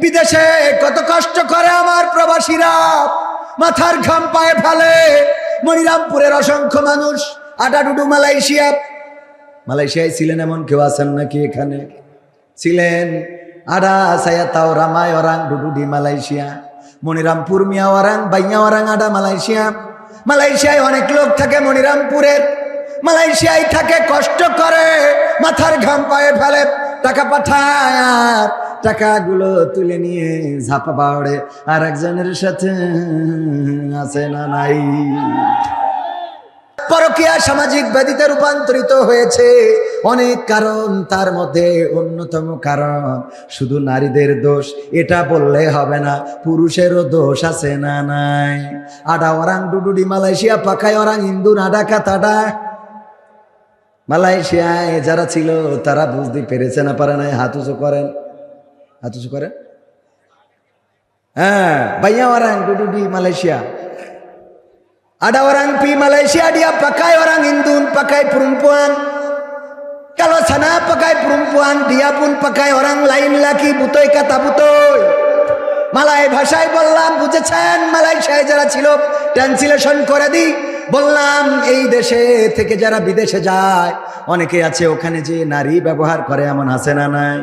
বিদেশে কত কষ্ট করে আমার প্রবাসীরা মাথার ঘাম পায়ে ফেলে। মনিরামপুরের অসংখ্য মানুষ আটাডুডু মালয়েশিয়া। মালয়েশিয়ায় ছিলেন এমন কেউ আছেন নাকি এখানে? ছিলেন আডা ডুডুডি মালয়েশিয়া। মনিরামপুর মিয়া ওরাং বাইয়া ওরাং আডা মালয়েশিয়া। মালয়েশিয়ায় অনেক লোক থাকে মালয়েশিয়ায় থাকে কষ্ট করে মাথার ঘাম পায়ে ফেলে। টাকা পাঠায় টাকাগুলো তুলে নিয়ে ঝাপা পাওড়ে আর একজনের সাথে আছে না নাই। পরকীয়া সামাজিক ব্যাধিতে রূপান্তরিত হয়েছে। অনেক কারণ, তার মধ্যে অন্যতম কারণ, শুধু নারীদের দোষ, এটা বললে হবে না, পুরুষেরও দোষ আছে না নাই। আডা ওরাং ডুডুডি, মালয়েশিয়া পাকায় ওরাং ইন্দু, নাডা কাতাডা। মালয়েশিয়ায় যারা ছিল, তারা বুঝতে পেরেছে না, পারে নাই, হাত উঁচু করেন। হাত উঁচু করেন। হ্যাঁ ভাইয়া ওরাং ডুডুডি, মালয়েশিয়া। আডা ওরাং পি, মালয়েশিয়া, ডিয়া পাকায় ওরাং হিন্দু পাকায় পুরুম্পুয়ান কালো সানা পাকায় পুরুম্পুয়ান ডিয়া পুন পাকায় ওরাং লাইন লাকি বুতই কাতা বুতই। মালায় ভাষায় বললাম, বুঝেছেন, মালয়েশিয়ায় যারা ছিল, ট্রান্সলেশন করে দিই বললাম, এই দেশে থেকে যারা বিদেশে যায়, অনেকে আছে ওখানে যে নারী ব্যবহার করে, এমন আছে না নাই।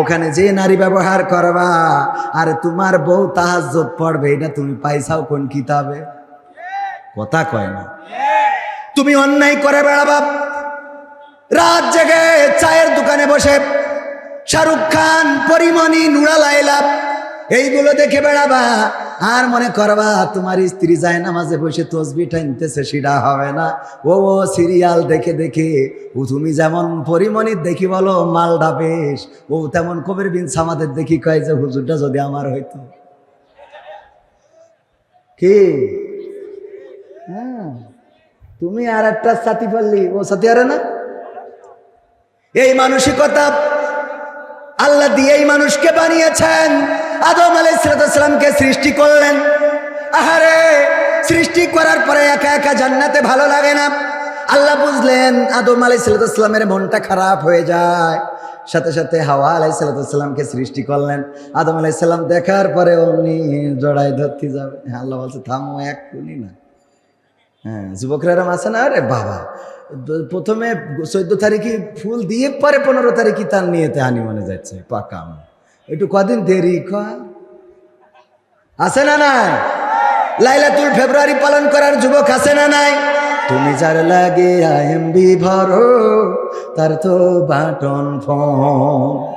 ওখানে যে নারী ব্যবহার করবা, আর তোমার বউ তাহাজ পড়বে, এটা তুমি পাইছাও কোন কিতাবে? কথা কয় না। তুমি অন্যায় করে বেড়াবা। রাত জেগে চায়ের দোকানে বসে, শাহরুখ খান, পরিমণি, নুরা লাইলা এইগুলো দেখে বেড়াবা। আর মনে করবা, তোমার স্ত্রী যায় নামাজে বসে তসবি টানতেছে, সেটা হবে না। ও ও, সিরিয়াল দেখে দেখে, ও, তুমি যেমন পরিমণির দেখি বলো মালডা বেশ। ও, তেমন কবির বিন সামাদের দেখি কয় যে, হুজুরটা যদি আমার হইতো। কি? হ্যাঁ তুমি আর একটা সাথী পারলি। ও সাথী আরে না? এই মানসিকতা, আল্লাহ দিয়ে এই মানুষকে বানিয়েছেন। আদম আলাইসালামকে সৃষ্টি করলেন। আহারে, সৃষ্টি করার পরে একা একা জান্নাতে ভালো লাগে না। আল্লাহ বুঝলেন আদম আলাইসালামের মনটা খারাপ হয়ে যায়। সাথে সাথে হাওয়া আলাইসালামকে সৃষ্টি করলেন। আদম আলাইসাল্লাম দেখার পরে অমনি জড়াই ধরতে যাবে। আল্লাহ বলছে, থামো, এক কুনি না। হ্যাঁ যুবকরা আছে না? আরে বাবা। প্রথমে চোদ্দ তারিখে ফুল দিয়ে পরে পনেরো তারিখে তার নিয়েতে হানি মনে যাচ্ছে, পাকাম। একটু কদিন দেরি, কয়? আছে না নাই? লাইলাতুল ফেব্রুয়ারি পালন করার যুবক আছে না নাই? তুমি যার লাগে আইএমবি ভরো, তার তো বাটন ফোন।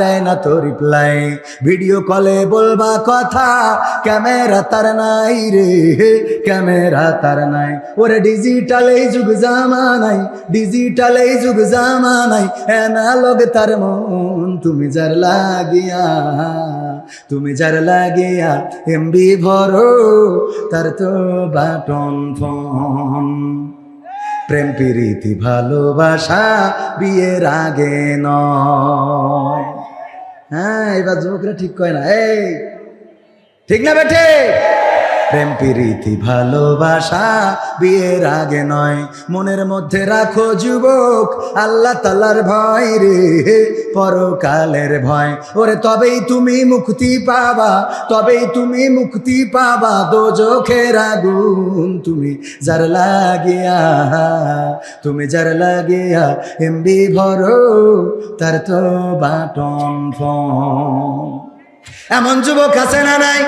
দেয় না তো রিপ্লাই ভিডিও কলে বলবা কথা ক্যামেরা তার নাই রে ক্যামেরা তার নাই। ওরে ডিজিটাল এই যুগ জামানাই ডিজিটাল এই যুগ জামানাই অ্যানালগ তার মন, তুমি যার লাগিয়া, তুমি যার লাগিয়া এমবি ভরো, তার তো বাটন ফোন। প্রেম, প্রীতি, ভালোবাসা, বিয়ের আগে নয়। হ্যাঁ এবার যুবকরা ঠিক কয় না? এই ঠিক না বেঠে? প্রেম, প্রীতি, ভালোবাসা বিয়ের আগে নয়। মনের মধ্যে রাখো যুবক, আল্লাহ তালার ভয় রে, পরকালের ভয়। ওরে, তবেই তুমি মুক্তি পাবা, তবেই তুমি মুক্তি পাবা দো চোখের আগুন। তুমি যার লাগিয়া, তুমি যার লাগিয়া এমবি ভরো, তার তো বাটন ফোন। এমন যুবক আছে না নাই?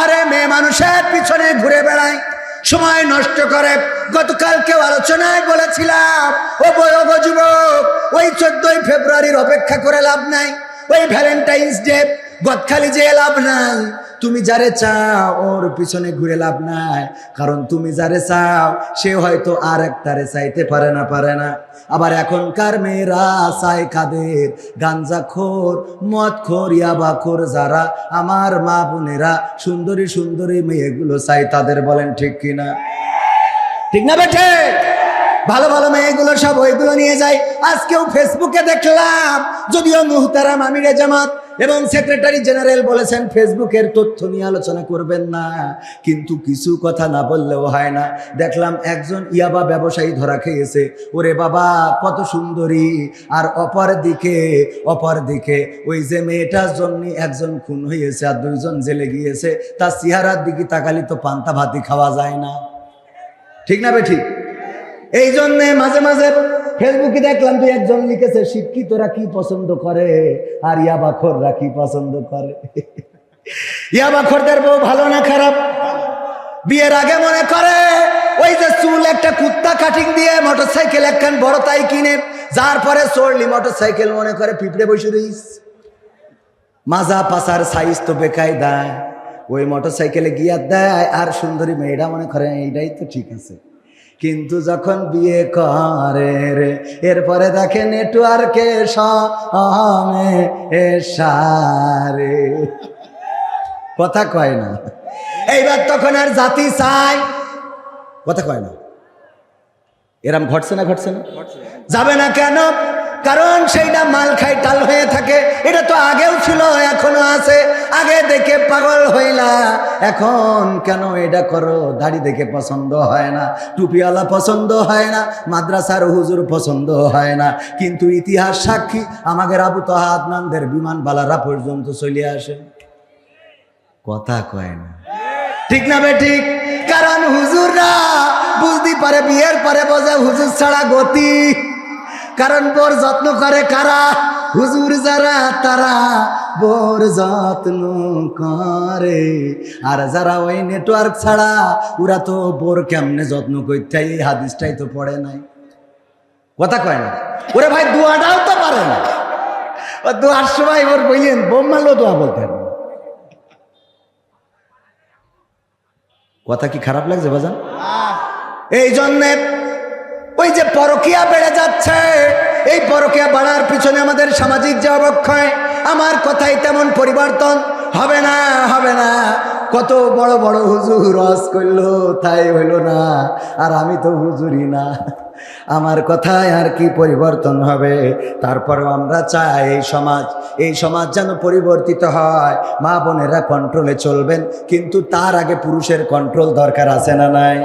আরে মেয়ে মানুষের পিছনে ঘুরে বেড়ায়, সময় নষ্ট করে। গতকাল কেউ আলোচনায় বলেছিলাম, ও বয়গ যুবক, ওই চোদ্দই ফেব্রুয়ারির অপেক্ষা করে লাভ নাই। ওই ভ্যালেন্টাইন্স ডে গদখালি যে লাভ নাই। তুমি যারে চাও, ওর পিছনে ঘুরে লাভ নাই। কারণ তুমি যারে চাও, সে হয়তো আর একটারে চাইতে পারে না পারে না। আবার এখনকার মেয়েরা চায় কাদের? গাঞ্জা খোর মদ খোর ইয়াবা খোর যারা আমার মা বোনেরা সুন্দরী সুন্দরী মেয়েগুলো চাই তাদের বলেন ঠিক কিনা? ঠিক না বেঠে ভালো ভালো মেয়েগুলো সব ওইগুলো নিয়ে যায়। আজকেও ফেসবুকে দেখলাম, যদিও মুহতারাম আমিরে জামাত এবং সেক্রেটারি জেনারেল বলেছেন, ফেসবুকের তথ্য নিয়ে আলোচনা করবেন না। কিন্তু কিছু কথা না বললেও হয় না। দেখলাম একজন ইয়াবা ব্যবসায়ী ধরা খেয়েছে। ওরে বাবা, কত সুন্দরী। আর অপর দিকে অপর দিকে ওই যে মেয়েটার জন্য একজন খুন হয়েছে আর দুইজন জেলে গিয়েছে। তার চেহারার দিকে তাকালি তো পান্তা ভাতি খাওয়া যায় না। ঠিক না বে ঠিক? এই জন্যে মাঝে মাঝে ফেসবুকে দেখলাম তুই একজন লিখেছে, শিক্ষিতরা কি পছন্দ করে আর ইয়াবাখররা কি পছন্দ করে? ইয়াবাখরদের বউ ভালো না খারাপ? বিয়ের আগে মনে করে, ওই যে চুল একটা কুত্তা কাটিং দিয়ে মোটর সাইকেল একখান বড় তাই কিনে, যার পরে চড়লি মোটর সাইকেল মনে করে পিঁপড়ে বসে রইস। মাজা পাসার সাইজ তো বেকাই দেয় ওই মোটর সাইকেলে গিয়া দেয়, আর সুন্দরী মেয়েটা মনে করে, এইটাই তো ঠিক আছে। কিন্তু যখন বিয়ে করে রে এরপরে দেখে নেটওয়ার্কে সমে সারে কথা কয় না। এইবার তখন আর জাতি চাই কথা কয় না। এরম ঘটছে না ঘটছে না? যাবে না কেন? কারণ সেইটা মাল খাই টাল হয়ে থাকে। দেখে পাগল হইলা। এখন কেন এটা করো? দাড়ি দেখে পছন্দ হয় না, টুপিওয়ালা পছন্দ হয় না, মাদ্রাসার হুজুর পছন্দ হয় না। কিন্তু ইতিহাস সাক্ষী, আমাদের আবু তহা আদনানদের বিমান বালারা পর্যন্ত চলে আসে। কথা কয় না। ঠিক না বে ঠিক? কারণ হুজুররা বুঝতে পারে, বিয়ের পরে বোঝে হুজুর ছাড়া গতি। কারণ বোর যত্ন করে কারা? হুজুর যারা তারা বোর যত্ন করে। আর যারা ওই নেটওয়ার্ক ছাড়া ওরা তো বোর কেমনে যত্ন করতে এই হাদিসটাই তো পড়ে নাই। কথা কয় না? ওরে ভাই দোয়াটাও তো পারে না। ও দোয়ার সময় ওর বললেন বোম মারলো দোয়া বলতেন কথা কি খারাপ লাগছে বাজান এই জন্যে পরকিয়া বেড়ে যাচ্ছে। এই পরকিয়া বাড়ার পিছনে আমাদের সামাজিক যে অবক্ষয়, আমার কথাই তেমন পরিবর্তন হবে না হবে না। কত বড় বড় হুজুর রস করল, তাই হইল না। আর আমি তো হুজুরি না। আমার কথায় আর কি পরিবর্তন হবে? তারপরেও আমরা চাই এই সমাজ এই সমাজ যেন পরিবর্তিত হয়। মা বোনেরা কন্ট্রোলে চলবেন, কিন্তু তার আগে পুরুষের কন্ট্রোল দরকার আছে না নাই?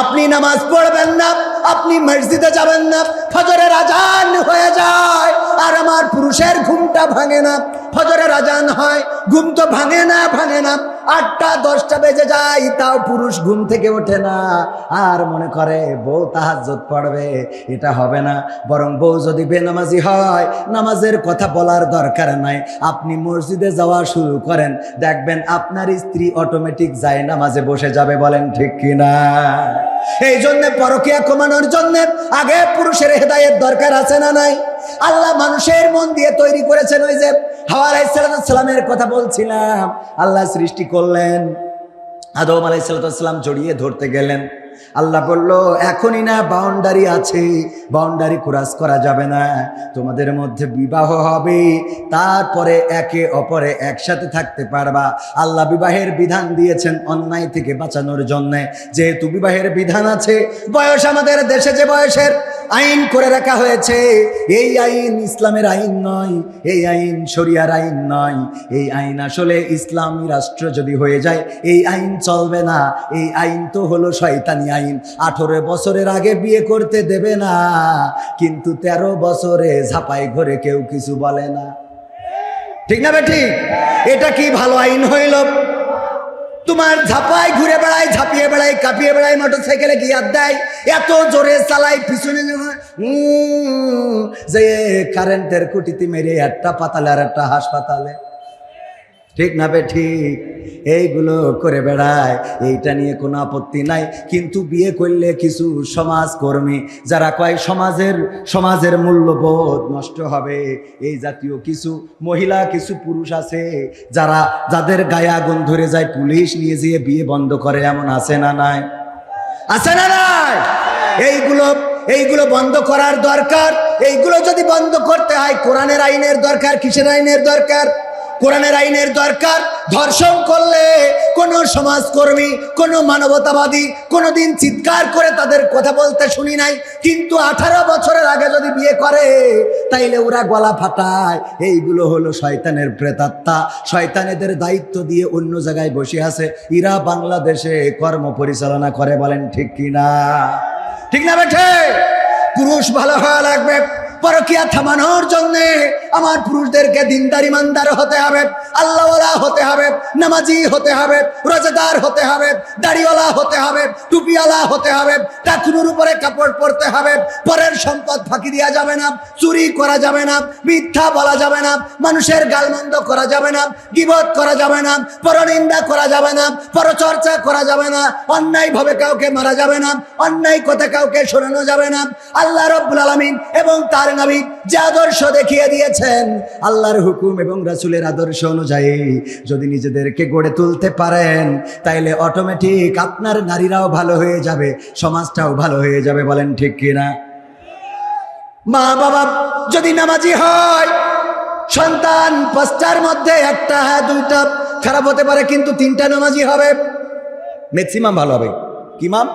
আপনি নামাজ পড়বেন না আপনি মসজিদে যাবেন না, ফজরের আজান হয়ে যায়, আর আমার পুরুষের ঘুমটা ভাঙে না। ফজরের আজান হয়, ঘুম তো ভাঙে না ভাঙে না। আটটা, দশটা বেজে যায়, তাও পুরুষ ঘুম থেকে ওঠে না। আর মনে করে, বউ তাহাজ্জত পড়বে, এটা হবে না। বরং বউ যদি বেনামাজি হয়, নামাজের কথা বলার দরকার নাই। আপনি মসজিদে যাওয়া শুরু করেন, দেখবেন আপনার স্ত্রী অটোমেটিক যায় নামাজে বসে যাবে, বলেন ঠিক কিনা? এই জন্য পরকিয়া কমানোর জন্য আগে পুরুষের হেদায়ের দরকার আছে না নাই? আল্লাহ মানুষের মন দিয়ে তৈরি করেছেন ওই যে হাওয়া আলাইসালামের কথা বলছিলাম। আল্লাহ সৃষ্টি করলেন। আদম আলাইসালাম জড়িয়ে ধরতে গেলেন। আল্লাহ বলল, এখনই না, বাউন্ডারি আছে। বাউন্ডারি ক্রাস করা যাবে না। তোমাদের মধ্যে বিবাহ হবে। তারপরে একে অপরে একসাথে থাকতে পারবা। আল্লাহ বিবাহের বিধান দিয়েছেন অন্যায় থেকে বাঁচানোর জন্যে। যেহেতু বিবাহের বিধান আছে, বয়স আমাদের দেশে যে বয়সের আইন করে রাখা হয়েছে। এই আইন ইসলামের আইন নয়, এই আইন শরিয়ার আইন নয়। এই আইন আসলে ইসলামী রাষ্ট্র যদি হয়ে যায়, এই আইন চলবে না। এই আইন তো হলো শয়তানি আইন। আঠেরো বছরের আগে বিয়ে করতে দেবে না, কিন্তু ১৩ বছরে ঝাপাই ঘরে কেউ কিছু বলে না। ঠিক না বেটি এটা কি ভালো আইন হইল? তোমার ঝাপায়, ঘুরে বেড়ায়, ঝাঁপিয়ে বেড়ায়, কাঁপিয়ে বেড়ায় মোটর সাইকেলে গিয়ার দেয়। এত জোরে চালাই পিছনে যে কারেন্টের কুটিতে মেরে একটা পাতালে আর একটা হাসপাতালে। ঠিক না বে ঠিক? এইগুলো করে বেড়ায়, এইটা নিয়ে কোনো আপত্তি নাই। কিন্তু বিয়ে করলে কিছু সমাজকর্মী, যারা কয় সমাজের সমাজের মূল্যবোধ নষ্ট হবে, এই জাতীয় কিছু মহিলা, কিছু পুরুষ আছে, যারা, যাদের গায়ে আগুন ধরে যায়, পুলিশ নিয়ে যেয়ে বিয়ে বন্ধ করে, এমন আছে না নাই? আছে না নাই? এইগুলো এইগুলো বন্ধ করার দরকার, এইগুলো যদি বন্ধ করতে হয়, কোরআনের আইনের দরকার, কিসের আইনের দরকার? কোরআনের আইনের দরকার, ধর্ষণ করলে কোন সমাজকর্মী, কোন মানবতাবাদী কোনোদিন চিৎকার করে তাদের কথা বলতে শুনি নাই। কিন্তু আঠারো বছরের আগে যদি বিয়ে করে, তাইলে ওরা গলা ফাটায়। এইগুলো হলো শয়তানের প্রেতাত্মা। শয়তানেদের দায়িত্ব দিয়ে অন্য জায়গায় বসে আছে। ইরা বাংলাদেশে কর্ম পরিচালনা করে বলেন ঠিক কিনা? ঠিক না বেঠে? পুরুষ ভালো হওয়া লাগবে। পরকিয়া থামানোর জন্য আমার পুরুষদেরকে দিনদার ইমানদার হতে হবে, আল্লাহওয়ালা হতে হবে, নামাজি হতে হবে রোজাদার হতে হবে, দাড়িওয়ালা হতে হবে, টুপিওয়ালা হতে হবে, টাকুনুর উপরে কাপড় পরতে হবে, পরের সম্পদ ফাঁকি দেওয়া যাবে না, চুরি করা যাবে না, মিথ্যা বলা যাবে না, মানুষের গালমন্দ করা যাবে না, গিবত করা যাবে না, পরনিন্দা করা যাবে না, পরচর্চা করা যাবে না, অন্যায় ভাবে কাউকে মারা যাবে না, অন্যায় কথা কাউকে শোনানো যাবে না, আল্লাহ রব্বুল আলমিন এবং তার নবী যে আদর্শ দেখিয়ে দিয়েছেন, আল্লাহর হুকুম এবং রাসুলের আদর্শ অনুযায়ী যদি নিজেদেরকে গড়ে তুলতে পারেন, তাইলে অটোমেটিক আপনার নারীরাও ভালো হয়ে যাবে, সমাজটাও ভালো হয়ে যাবে, বলেন ঠিক কিনা? মা বাবা, যদি নামাজি হয়, সন্তান পাঁচটার মধ্যে একটা হ্যাঁ দুইটা, খারাপ হতে পারে, কিন্তু তিনটা নামাজি হবে। ম্যাক্সিমাম ভালো হবে। কি মাম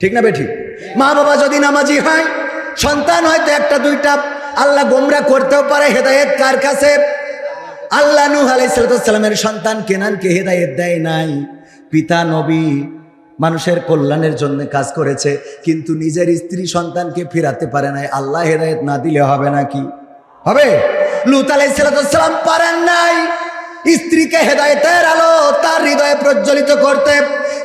ঠিক না বেঠিক মা বাবা যদি নামাজি হয় সন্তান হয়তো একটা, দুইটা আল্লাহ গোমরা করতেও পারে, হেদায়েত কার কাছে? আল্লাহ নূহ আলাইসালামের সন্তান কেনানকে হেদায়েত দেয় নাই। পিতা, নবী মানুষের কল্যাণের জন্য কাজ করেছে, কিন্তু নিজের স্ত্রী সন্তানকে ফিরাতে পারে নাই। আল্লাহ হেদায়েত না দিলে হবে নাকি? হবে? লুত আলাইসালাম পারেন নাই। স্ত্রীকে হেদায়েতের আলো তার হৃদয়ে প্রজ্বলিত করতে,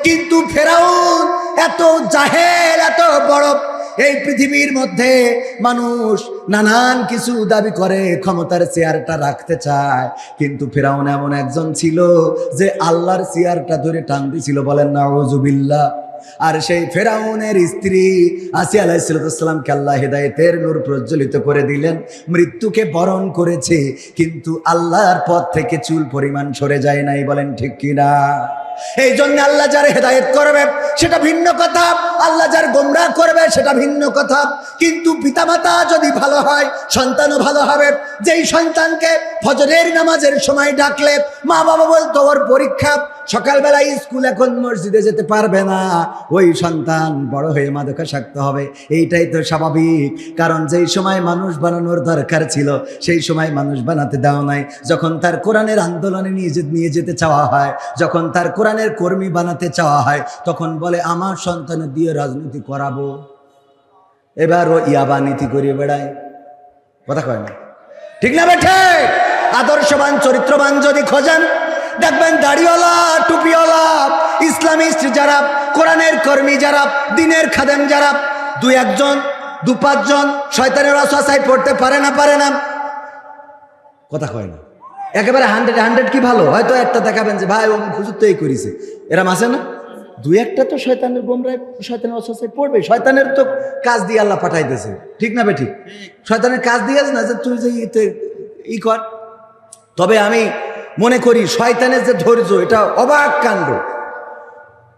কিন্তু ফেরাউন এত জাহেল, এত বড় এই পৃথিবীর মধ্যে মানুষ নানান কিছু দাবি করে, ক্ষমতার চেয়ারটা রাখতে চায়। কিন্তু ফেরাউন এমন একজন ছিল যে আল্লাহর চেয়ারটা ধরে টান দিছিল বলেন না ওজুবিল্লা আর সেই ফেরাউনের স্ত্রী আসিয়া আলাইসালামকে আল্লাহ হেদায়তের নূর প্রজ্বলিত করে দিলেন। মৃত্যুকে বরণ করেছে, কিন্তু আল্লাহর পথ থেকে চুল পরিমাণ সরে যায় নাই। বলেন, ঠিক কিনা? এই জন্য আল্লাহ যার হেদায়ত করবে, সেটা ভিন্ন কথা। আল্লাহ যার গোমরা করবে, সেটা ভিন্ন কথা। কিন্তু পিতামাতা যদি ভালো হয়, সন্তানও ভালো হবে। যেই সন্তানকে ফজরের নামাজের সময় ডাকলে মা বাবা বলতো, ওর পরীক্ষা সকালবেলা স্কুল এখন মসজিদে যেতে পারবে না। ওই সন্তান বড় হয়ে মাদকাসক্ত হবে। এইটাই তো স্বাভাবিক। কারণ যেই সময় মানুষ বানানোর দরকার ছিল, সেই সময় মানুষ বানাতে দেওয়া নাই। যখন তার কোরআনের আন্দোলনে নিয়ে নিয়ে যেতে চাওয়া হয়, যখন তার কোরআনের কর্মী বানাতে চাওয়া হয়, তখন বলে, আমার সন্তানের দিয়ে রাজনীতি করাবো। এবার ও ইয়াবা নীতি করিয়ে বেড়ায়। কথা কয় না? ঠিক না বেঠে? আদর্শবান, চরিত্রবান যদি খোঁজেন, দেখবেন দাড়িওয়ালা, টুপিওয়ালা ইসলামিস্ট যারা, কোরআনের কর্মী যারা, দিনের খাদেম যারা, দু একজন, দু পাঁচজন, শয়তানের অশ্বাসায় পড়তে পারে না পারে না। কথা কয় না। একেবারে হান্ড্রেড হান্ড্রেড কি ভালো? হয়তো একটা দেখাবেন যে, ভাই, ও হুজুর তো এই করেছে। এরম আছে না? দুই একটা তো শয়তানের গোমরায় শয়তানের অশ্বাসায় পড়বে। শয়তানের তো কাজ দিয়ে আল্লাহ পাঠাইতেছে। ঠিক না বে ঠিক শয়তানের কাজ দিয়ে না যে তুই যে ইতে ই কর? তবে আমি মনে করি শয়তানের যে ধৈর্য, এটা অবাক কাণ্ড।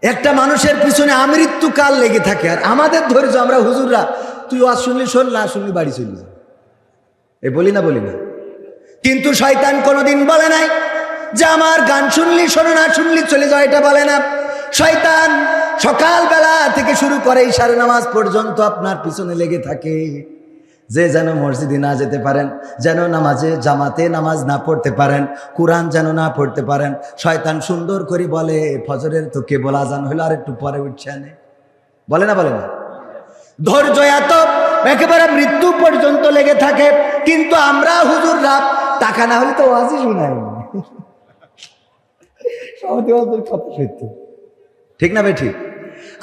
একটা মানুষের পিছনে আমৃত্যু কাল লেগে থাকে, আর আমাদের ধৈর্য আমরা হুজুররা, তুই আজ শুনলি, শোন, না শুনলি, বাড়ি চলি যা। এ বলি না বলি না। কিন্তু শয়তান কোনোদিন বলে নাই যে, আমার গান শুনলি, শোনো, না শুনলি, চলে যাও এটা বলে না। শয়তান সকালবেলা থেকে শুরু করে ইশারে নামাজ পর্যন্ত আপনার পিছনে লেগে থাকে। যে যেন মসজিদে না যেতে পারেন, যেন নামাজে জামাতে নামাজ না পড়তে পারেন, কোরআন যেন না পড়তে পারেন, শয়তান সুন্দর করে বলে, ফজরের তো কেবল আজান হলো আর একটু পরে উঠছে আনে বলে না বলে না? ধৈর্য এত, একেবারে মৃত্যু পর্যন্ত লেগে থাকে, কিন্তু আমরা হুজুর রাত টাকা না হলে তো ওয়াজই শুনাই সত্য। ঠিক না ঠিক?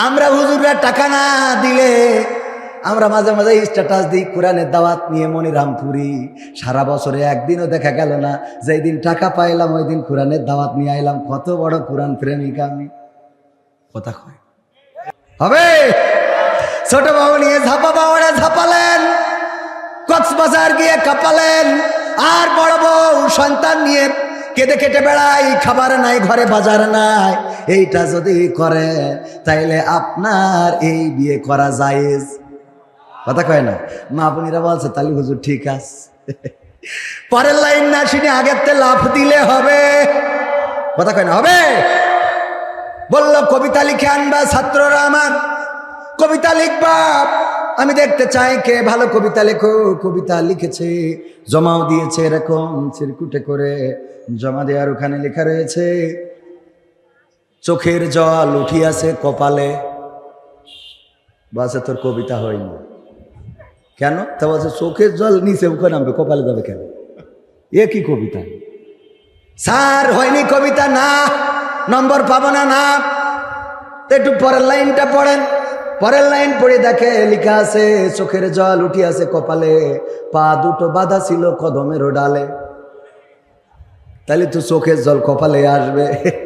আমরা হুজুররা টাকা না দিলে আমরা মাঝে মাঝে স্ট্যাটাস দিই, কোরআনের দাওয়াত নিয়ে মনিরামপুরি। সারা বছরে একদিনও দেখা গেল না যেই দিন টাকা পাইলাম ওই দিন কোরআনের দাওয়াত নিয়ে আইলাম। কত বড় কোরআন প্রেমিকা আমি। কথা কয়। হবে? ছোট বাবু নিয়ে ঝাপা বাবারা ঝাপালেন, কক্সবাজার গিয়ে কাপালেন, আর বড় বউ সন্তান নিয়ে কেঁদে কেটে বেড়াই খাবার নাই, ঘরে বাজার নাই। এইটা যদি করে, তাইলে আপনার এই বিয়ে করা জায়েজ। কথা কয় না? মা বোনিরা বলছে, তাহলে হুজুর ঠিক আছে। পরের লাইন না শুনে আগের তে লাফ দিলে হবে। কথা কয় না? হবে? বলল, কবিতা লিখে আনবা ছাত্ররা আমার। কবিতা লিখবা। আমি দেখতে চাই কে ভালো কবিতা লেখো। কবিতা লিখেছে, জমাও দিয়েছে এরকম চিরকুটে করে। জমা দেওয়ার ওখানে লেখা রয়েছে চোখের জল উঠিয়াছে কপালে। বাসে তোর কবিতা হয়নি। কেন? তা বলছে, চোখের জল নিচে ওখানে নামবে, কপালে যাবে কেন? এ কি কবিতা? স্যার, হয়নি কবিতা না, নম্বর পাবো না না। একটু পরের লাইনটা পড়েন। পরের লাইন পড়ে দেখে লেখা আছে, চোখের জল উঠিয়াছে কপালে, পা দুটো বাধা ছিল কদমের ডালে। তাহলে তো চোখের জল কপালে আসবে।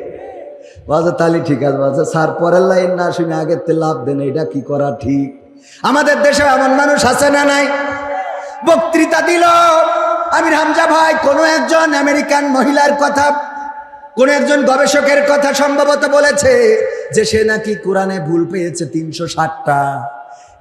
বাজে তাহলে ঠিক আছে বাজে স্যার, পরের লাইন না শুনে আগের তে লাভ দেন, এটা কি করা ঠিক? আমাদের দেশে এমন মানুষ আছে না নাই? বক্তৃতা দিল আমি রামজা ভাই, কোনো একজন আমেরিকান মহিলার কথা, কোন একজন গবেষকের কথা সম্ভবত বলেছে যে সে নাকি কোরআনে ভুল পেয়েছে তিনশো ষাটটা।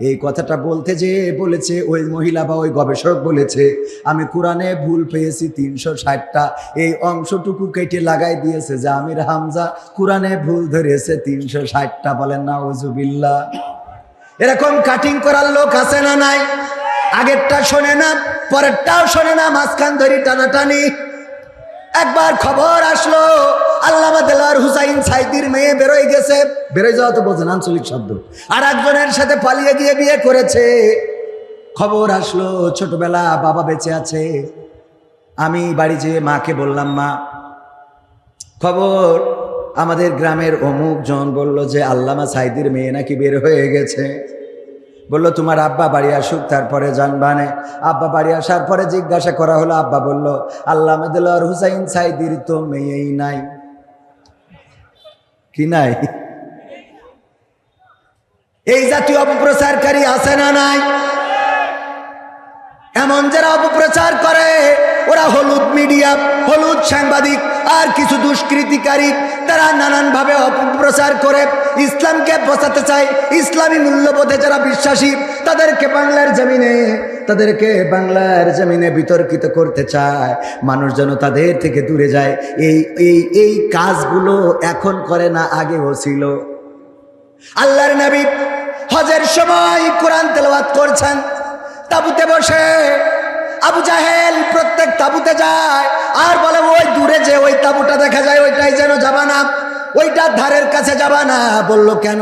এই কথাটা বলতে যে বলেছে ওই মহিলা বা ওই গবেষক বলেছে, আমি কোরআনে ভুল পেয়েছি তিনশো ষাটটা। এই অংশটুকু কেটে লাগাই দিয়েছে যে আমির হামজা কোরআনে ভুল ধরেছে তিনশো ষাটটা। বলেন না ওজুবিল্লা এরকম কাটিং করার লোক আছে না নাই? আগেরটা শোনে না, পরেরটাও শোনে না, মাঝখান ধরি টানাটানি। একবার খবর আসলো, আল্লামা দেলার হুসাইন সাইদির মেয়ে বেরোয় গেছে। বেরোয় যাওয়া তো বোঝেন, আঞ্চলিক শব্দ। আর একজনের সাথে পালিয়ে গিয়ে বিয়ে করেছে। খবর আসলো, ছোটবেলা বাবা বেঁচে আছে। আমি বাড়ি যেয়ে মাকে বললাম, মা, খবর, আমাদের গ্রামের অমুক জন বলল যে আল্লামা সাইদির মেয়ে নাকি বের হয়ে গেছে। বলল, তোমার আব্বা বাড়ি আসুক, তারপরে জানবানে। আব্বা বাড়ি আসার পরে জিজ্ঞাসা করা হলো, আব্বা বলল আল্লাহ মেদুল্লাহ হুসাইন সাইদির তো মেয়েই নাই। কি নাই? এই জাতীয় অপপ্রচারকারী আছে না নাই? এমন যারা অপপ্রচার করে ওরা হলুদ মিডিয়া, হলুদ সাংবাদিক আর কিছু দুষ্কৃতিকারী, তারা নানানভাবে অপপ্রচার করে ইসলামকে বসাতে চায়। ইসলামী মূল্যবোধে যারা বিশ্বাসী, তাদেরকে বাংলার জমিনে, তাদেরকে বাংলার জমিনে বিতর্কিত করতে চায়। মানুষ যেন তাদের থেকে দূরে যায়। এই এই এই কাজগুলো এখন করে না, আগেও ছিল। আল্লাহর নবী হজের সময় কোরআন তেলাওয়াত করছেন। তাবুতে বসে আবু জাহেল প্রত্যেক তাবুতে যায়, আর বলে, ওই দূরে যে ওই তাবুটা দেখা যায়, ওইটাই যেন যাবা না। ওইটার ধারের কাছে যাবা না। বলল, কেন?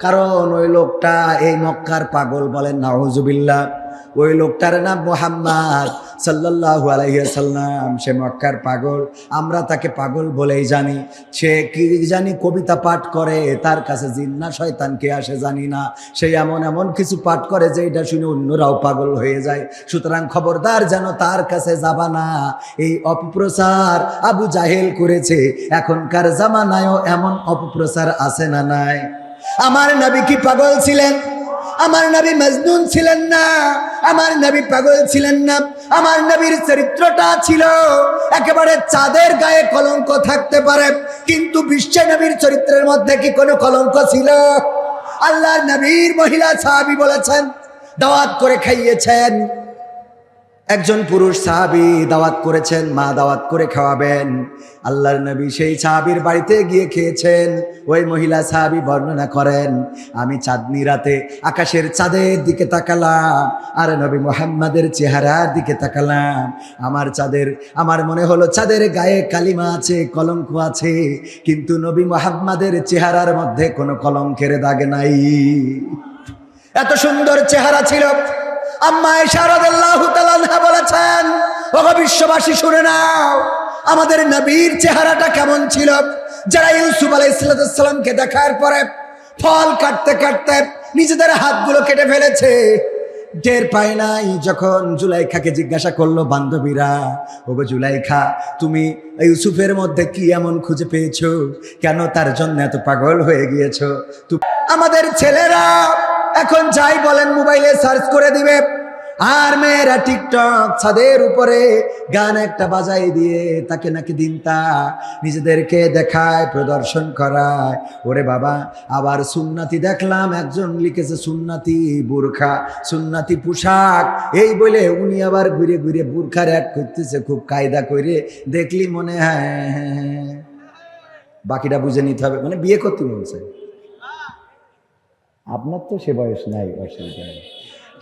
কারণ ওই লোকটা এই মক্কার পাগল বলেন নাউজুবিল্লাহ। ওই লোকটার নাম মোহাম্মদ সাল্লাল্লাহু আলাইসাল্লাম সে মক্কার পাগল। আমরা তাকে পাগল বলেই জানি। সে কি জানি কবিতা পাঠ করে, তার কাছে জিন্না শয়তান কে আসে জানি না। সে এমন এমন কিছু পাঠ করে যে এটা শুনে অন্যরাও পাগল হয়ে যায়। সুতরাং খবরদার যেন তার কাছে যাবা না। এই অপপ্রচার আবু জাহেল করেছে। এখনকার জামানায়ও এমন অপপ্রচার আছে না নাই। আমার নবী কি পাগল ছিলেন? আমার নবী মজনুন ছিলেন না, আমার নবী পাগল ছিলেন না, আমার নবীর চরিত্রটা ছিল একেবারে চাঁদের গায়ে কলঙ্ক থাকতে পারে, কিন্তু বিশ্ব নবীর চরিত্রের মধ্যে কি কোনো কলঙ্ক ছিল? আল্লাহ নবীর মহিলা সাহাবি বলেছেন, দাওয়াত করে খাইয়েছেন। একজন পুরুষ সাহাবি দাওয়াত করেছেন, মা দাওয়াত করে খাওয়াবেন। আল্লাহর নবী সেই সাহাবির বাড়িতে গিয়ে খেয়েছেন। ওই মহিলা সাহাবি বর্ণনা করেন, আমি চাঁদনি রাতে আকাশের চাঁদের দিকে তাকালাম, আর নবী মোহাম্মদের চেহারার দিকে তাকালাম। আমার চাঁদের, আমার মনে হলো চাঁদের গায়ে কালিমা আছে, কলঙ্ক আছে, কিন্তু নবী মোহাম্মদের চেহারার মধ্যে কোনো কলঙ্কের দাগ নাই। এত সুন্দর চেহারা ছিল। আম্মা ইশারাদাল্লাহু তাআলা বলেছেন, ওগো বিশ্ববাসী, শুনে নাও, আমাদের নবীর চেহারাটা কেমন ছিল? যারা ইউসুফ আলাইহিস সালামকে দেখার পরে ফল কাটতে কাটতে নিজেদের হাতগুলো কেটে ফেলেছে, টের পায় নাই যখন জুলাইখাকে জিজ্ঞাসা করল, বান্ধবীরা, ওগো জুলাইখা, তুমি ইউসুফের মধ্যে কি এমন খুঁজে পেয়েছ? কেন তার জন্য এত পাগল হয়ে গিয়েছো? আমাদের ছেলেরা এখন যাই বলেন মোবাইলে সার্চ করে দিবে। আর মেয়েরা টিকটক ছাদের উপরে গান একটা বাজাই দিয়ে তাকে নাকি দিনতা নিজেদেরকে দেখায় প্রদর্শন করায়। ওরে বাবা আবার সুন্নাতি দেখলাম একজন লিখেছে সুন্নাতি বুরখা সুন্নাতি পোশাক। এই বলে উনি আবার ঘুরে ঘুরে বুরখার অ্যাড করতেছে খুব কায়দা করে। দেখলি মনে হয় হ্যাঁ, হ্যাঁ, হ্যাঁ। বাকিটা বুঝে নিতে হবে। মানে বিয়ে করতে বলছে। আপনার তো সে বয়স নাই, অসুবিধা নেই।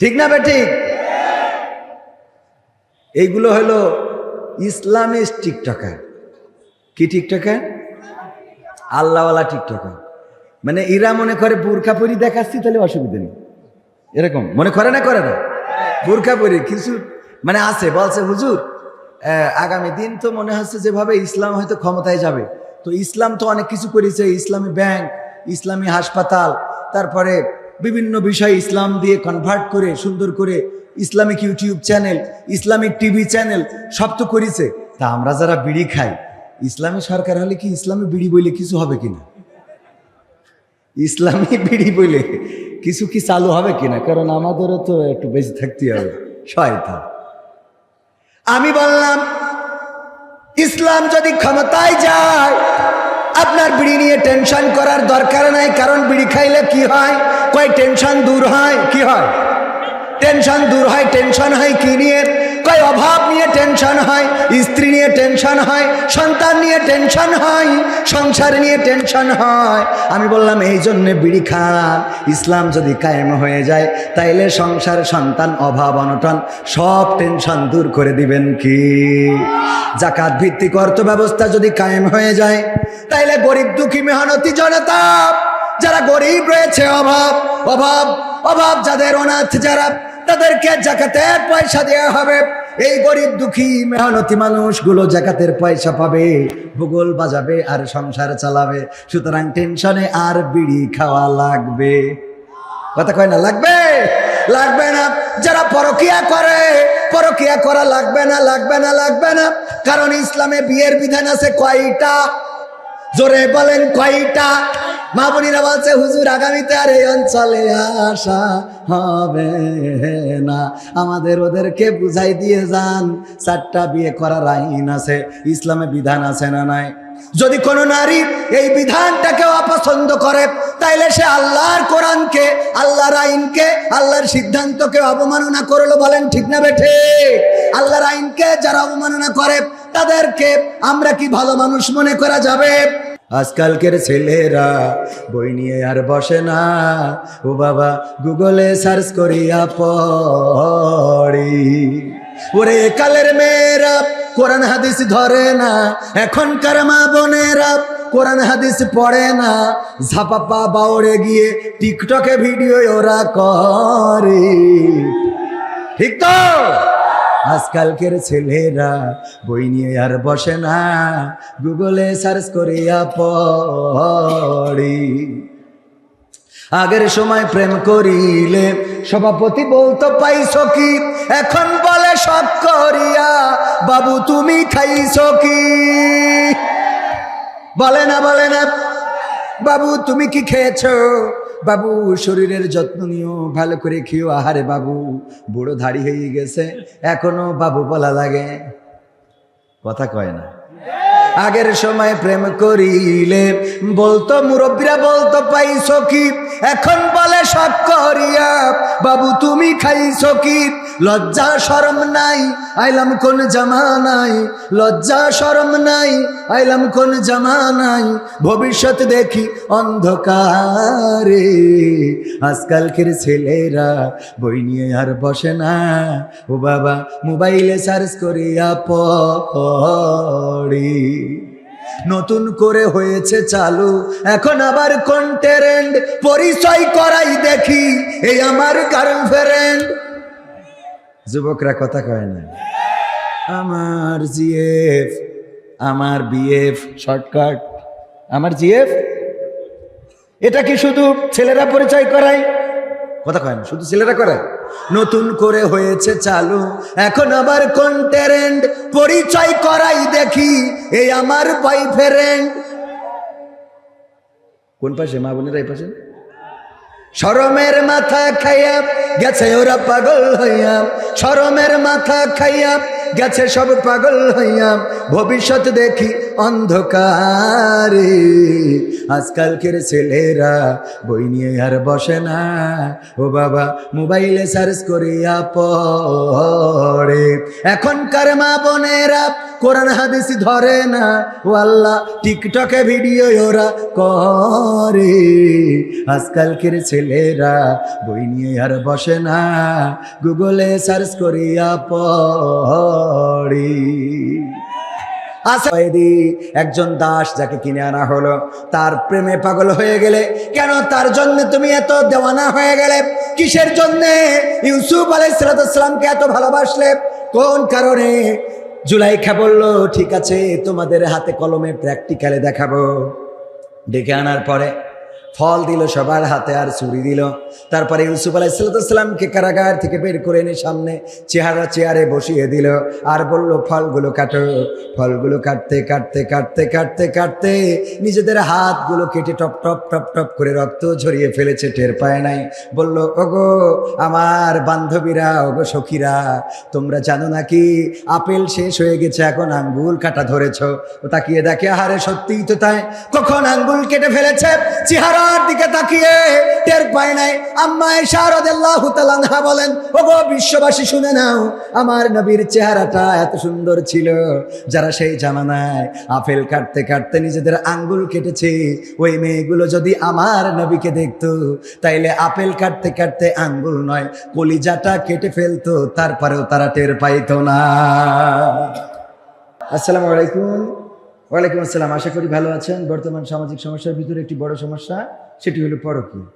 ঠিক না বে ঠিক? এইগুলো হলো ইসলামিস্ট টিকটকার। কি টিকটকার? আল্লাহওয়ালা টিকটকার। মানে ইরা মনে করে বোরখা পরি দেখাচ্ছি, তাহলে অসুবিধা নেই। এরকম। মনে করে না করে না? বোরখা পরি, কিছু মানে আছে, বলছে, হুজুর আগামী দিন তো মনে হচ্ছে যেভাবে ইসলাম হয়তো ক্ষমতায় যাবে। তো ইসলাম তো অনেক কিছু করেছে, ইসলামী ব্যাংক, ইসলামী হাসপাতাল তারপরে বিভিন্ন বিষয় ইসলাম দিয়ে কনভার্ট করে, সুন্দর করে Islamic YouTube channel Islamic TV channel সব তো করেছে। তা আমরা যারা বিড়ি খাই, ইসলামী সরকার হলে কি ইসলামী বিড়ি বইলে কিছু হবে কিনা? ইসলামী বিড়ি বলে কিছু কি চালু হবে কিনা? কারণ আমাদেরও তো একটু বেশি থাকতে হবে। শয়তান। আমি বললাম, ইসলাম যদি ক্ষমতায় যায় আপনার বিড়ি নিয়ে টেনশন করার দরকার নাই, কারণ বিড়ি খাইলে কি হয়? কয় টেনশন দূর হয়, কি হয়? টেনশন দূর হয় টেনশন হয় কি নিয়ে? কয়, অভাব নিয়ে টেনশন হয়, স্ত্রী নিয়ে টেনশন হয়, সন্তান নিয়ে টেনশন হয়, সংসার নিয়ে টেনশন হয়। আমি বললাম, এই জন্যে বিড়ি খান। ইসলাম যদি কায়েম হয়ে যায়, তাইলে সংসার, সন্তান, অভাব, অনটন, সব টেনশন দূর করে দিবেন কি? জাকাত ভিত্তিক অর্থ ব্যবস্থা যদি কায়েম হয়ে যায় তাইলে গরিব দুঃখী মেহনতি জনতা, যারা গরিব রয়েছে, অভাব অভাব অভাব যাদের অনাথ যারা, তাদেরকে জাকাতের পয়সা দেওয়া হবে। এই গরিব দুঃখী মেহনতি মানুষগুলো জাকাতের পয়সা পাবে, ভূগোল বাজাবে আর সংসার চালাবে। সুতরাং টেনশনে আর বিড়ি খাওয়া লাগবে। কথা কয় না, লাগবে? লাগবে না। যারা পরকিয়া করে, পরকিয়া করা লাগবে না লাগবে না লাগবে না। কারণ ইসলামে বিয়ের বিধান আছে কয়টা? জোরে বলেন কয়টা? মা বোনিরা বলছে, হুজুর, আগামীতে আর এই অঞ্চলে আসা হবে না। আমাদের ওদেরকে বুঝাই দিয়ে যান, চারটা বিয়ে করার আইন আছে, ইসলামে বিধান আছে না নাই? যদি কোনো নারী এই বিধানটাকে অপছন্দ করে, তাইলে সে আল্লাহর কোরআনকে, আল্লাহর আইনকে, আল্লাহর সিদ্ধান্তকে অবমাননা করল বলেন ঠিক না বেঠে আল্লাহর আইনকে যারা অবমাননা করে তাদেরকে আমরা কি ভালো মানুষ মনে করা যাবে? আজকালকের ছেলেরা বই নিয়ে আর বসে না। ও বাবা, গুগলে সার্চ করিয়া পড়ি। ওরে কালের মেয়েরা, কোরআন হাদিস ধরে না। এখনকার মা বোনেরা কোরআন হাদিস পড়ে না। ঝাপাপা বাউড়ে গিয়ে টিকটকে ভিডিও ওরা করে। ঠিক তো? আজকালকের ছেলেরা বই নিয়ে আর বসে না। গুগলে সার্চ করিয়া পড়ি। আগের সময় প্রেম করিলে সভাপতি বলতো, পাইছো কি? এখন বলে সব করিয়া। বাবু, তুমি খাইছো কি? বলে না বলে না। বাবু, তুমি কি খেয়েছো? বাবু, শরীরের যত্ন নিও, ভালো করে খেয়েও আহারে বাবু, বুড়ো ধাড়ি হয়ে গেছে। এখনও বাবু বলা লাগে। কথা কয় না। আগের সময় প্রেম করিলে, বলতো মুরব্বীরা, বলতো পাইছো কি? এখন বলে সব করিয়া, বাবু, তুমি খাইছো কি? লজ্জা, শরম নাই, আইলাম কোন জামা নাই। লজ্জা, শরম নাই, আইলাম কোন জামা নাই। ভবিষ্যৎ দেখি অন্ধকারে, আজকালকের ছেলেরা বই নিয়ে আর বসে না। ও বাবা, মোবাইলে সার্চ করিয়া পড়ি। নতুন করে হয়েছে চালু। এখন আবার কন্টেরেন্ট পরিচয় করাই দেখি, এই আমার গার্লফ্রেন্ড যুবকরা কথা কয় না, আমার জিএফ আমার বিএফ শর্টকাট আমার জিএফ এটা কি শুধু ছেলেরা পরিচয় করায়? কথা কয় না, শুধু ছেলেরা করে? নতুন করে হয়েছে চালু। এখন আবার কোন ট্যারেন্ট পরিচয় করাই দেখি, এই আমার বয়ফ্রেন্ড কোন পাশে, মা বোনেরা এই পাশে? শরমের মাথা খাইয়া গেছে ওরা পাগল হইয়া। শরমের মাথা খাইয়া গেছে সব পাগল হইয়া। ভবিষ্যৎ দেখি অন্ধকারে। আজকালকের ছেলেরা বই নিয়ে আর বসে না। ও বাবা, মোবাইলে সার্চ করিয়া পড়ে। এখনকার মা বোনেরা কোরআন হাদিস ধরে না। ও আল্লাহ, টিকটকে ভিডিও ওরা করে। আজকালকের ছেলেরা বই নিয়ে আর বসে না। গুগলে সার্চ করিয়া পড়ি। আসাদি একজন দাস যাকে কিনে আনা হলো, তার প্রেমে পাগল হয়ে গেলে, কেন তার জন্য তুমি এত দেওয়ানা হয়ে গেলে? কিসের জন্য? ইউসুফ আলাইসালামকে এত ভালোবাসলে? কোন কারণে? জুলাইখা বলল ঠিক আছে তোমাদের হাতে কলমে প্র্যাকটিক্যালে দেখাবো। ডেকে আনার পরে ফল দিল, সবার হাতে আর চুরি দিল। তারপরে ইউসুফ আলাইসালামকে কারাগার থেকে বের করে এনে সামনে চেহারা চেয়ারে বসিয়ে দিল। আর বলল, ফলগুলো কাটো, ফলগুলো কাটতে কাটতে কাটতে কাটতে কাটতে। নিজেদের হাতগুলো কেটে টপ টপ টপ টপ করে রক্ত ঝরিয়ে ফেলেছে, টের পায় নাই। বলল, ওগো, আমার বান্ধবীরা, ওগো সখীরা, তোমরা জানো নাকি আপেল শেষ হয়ে গেছে, এখন আঙ্গুল কাটা ধরেছ। তাকিয়ে দেখে, আহারে, সত্যিই তো তাই। কখন আঙ্গুল কেটে ফেলেছে? চেহারার দিকে তাকিয়ে টের পায় নাই। আম্মা তাআলা বলেন, ওগো বিশ্ববাসী, শুনে নাও, আমার নবীর চেহারাটা এত সুন্দর ছিল। যারা সেই জামানায় আপেল কাটতে কাটতে নিজেদের আঙ্গুল কেটেছে, ওই মেয়েগুলো যদি আমার নবীকে দেখতো, তাইলে আপেল কাটতে কাটতে আঙ্গুল নয়, কলিজাটা কেটে ফেলতো, তারপরেও তারা টের পাইতো না। আসসালামু আলাইকুম। ওয়ালাইকুম আসসালাম। আশা করি ভালো আছেন। বর্তমান সামাজিক সমস্যার ভিতরে একটি বড় সমস্যা, সেটি হলো পরকীয়া।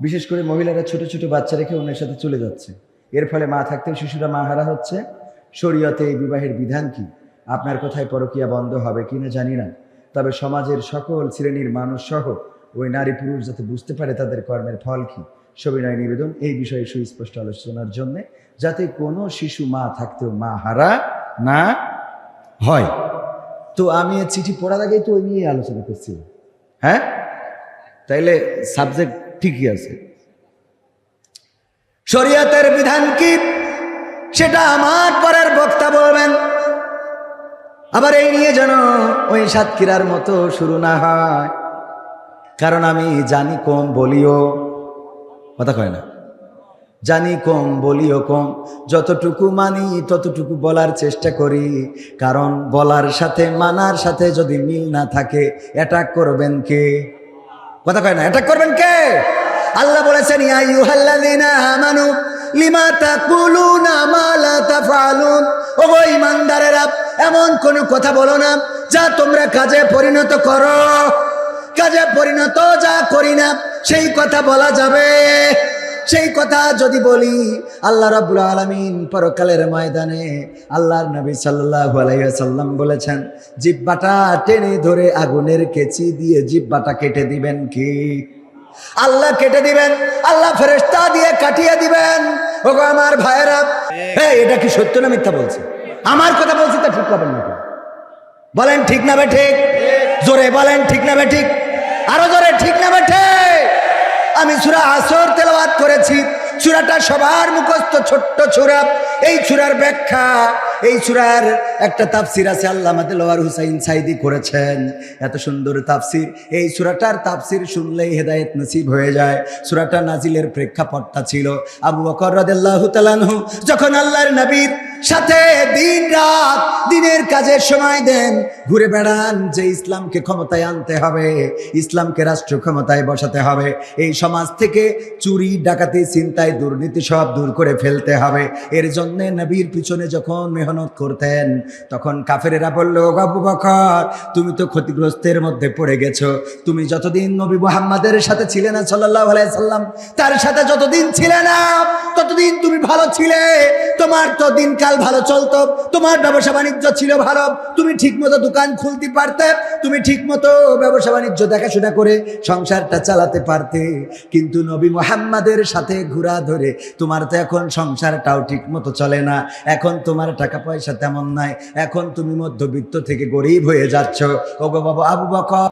বিশেষ করে মহিলারা ছোট ছোট বাচ্চা রেখে অন্যের সাথে চলে যাচ্ছে। এর ফলে মা থাকতেও শিশুরা মা হারা হচ্ছে। শরীয়তে এই বিবাহের বিধান কি? আপনার কোথায় পরকীয়া বন্ধ হবে কিনা জানি না। তবে সমাজের সকল শ্রেণির মানুষ সহ ওই নারী পুরুষ যাতে বুঝতে পারে তাদের কর্মের ফল কি, সবিনয় নিবেদন এই বিষয়ে সুস্পষ্ট আলোচনার জন্য, যাতে কোনো শিশু মা থাকতেও মা হারা না হয়। তো আমি চিঠি পড়ার আগেই তো ওই নিয়ে আলোচনা করছি হ্যাঁ? তাইলে সাবজেক্ট ঠিকই আছে। শরীয়তের বিধান কি? সেটা আমার পরের বক্তা বলবেন। আবার এই নিয়ে যেন ওই সাতক্ষীরার মতো শুরু না হয়। কারণ আমি জানি কম বলিও। কথা কয় না। জানি কম, বলিও কম। যতটুকু মানি, ততটুকু বলার চেষ্টা করি। কারণ বলার সাথে, মানার সাথে যদি মিল না থাকে অ্যাটাক করবেন কে? কথা কয় না অ্যাটাক করবেন কে? আল্লাহ বলেছেন, ইয়া ইউহাল্লাযিনা আমানু, লিমা তাকুলুনা মা লা তাফআলুন? ও গো ঈমানদারেরা, এমন কোন কথা বলো না, যা তোমরা কাজে পরিণত করো। কাজে পরিণত যা করি না, সেই কথা বলা যাবে। সেই কথা যদি বলি আল্লাহ রাব্বুল আলামিন পরকালের ময়দানে আল্লাহর নবী সাল্লাল্লাহু আলাইহি সাল্লাম বলেছেন জিব্বাটা টেনে ধরে আগুনের কেচি দিয়ে জিব্বাটা কেটে দিবেন কি? আল্লাহ কেটে দিবেন আল্লাহ ফেরেশতা দিয়ে কাটিয়ে দিবেন। ওগো আমার ভাইয়েরা এটা কি সত্য না মিথ্যা বলছে? আমার কথা বলছি তা ঠিক করবেন না বলেন ঠিক না বে ঠিক। জোরে বলেন ঠিক না বে ঠিক? আরও জোরে ঠিক না বে ঠিক? আমি সুরা আসর তেলাওয়াত করেছি। চূড়াটা সবার মুখস্থ ছোট্ট চূড়া এই চূড়ার ব্যাখ্যা, এই চূড়ার একটা তাফসির আছে আল্লাহ লোয়ার হুসাইন সাইদি করেছেন। এত সুন্দর তাফসির। এই চূড়াটার তাফসির শুনলেই হেদায়েত নসিব হয়ে যায়। চূড়াটা নাজিলের প্রেক্ষাপটটা ছিল। আবু বকর রাদিয়াল্লাহু তাআলাহু যখন আল্লাহর নবীর সাথে দিন রাত দিনের কাজের সময় দেন। ঘুরে বেড়ান যে ইসলামকে ক্ষমতায় আনতে হবে, ইসলামকে রাষ্ট্র ক্ষমতায় বসাতে হবে। এই সমাজ থেকে চুরি, ডাকাতি চিন্তায় দুর্নীতি সব দূর করে ফেলতে হবে। এর জন্য নবীর পিছনে যখন মেহনত করতেন, তখন কাফেরেরা বলল বাবু বকর, তুমি তো ক্ষতিগ্রস্তের মধ্যে পড়ে গেছো। তুমি যতদিন নবী মুহাম্মাদের সাথে ছিলে না সাল্লাহ সাল্লাম তার সাথে যতদিন ছিলে না, ততদিন তুমি ভালো ছিলে। তোমার তো দিনকাল ভালো চলতো। তোমার ব্যবসা বাণিজ্য ছিল ভালো। তুমি ঠিক মতো দোকান খুলতে পারতে। তুমি ঠিক মতো ব্যবসা বাণিজ্য দেখাশোনা করে সংসারটা চালাতে পারতে। কিন্তু নবী মোহাম্মদের সাথে ঘোরা ধরে তোমার তো এখন সংসারটাও ঠিক মতো চলে না। এখন তোমার টাকা পয়সা তেমন নাই। এখন তুমি মধ্যবিত্ত থেকে গরিব হয়ে যাচ্ছ। ও গো বাবা আবু বকর।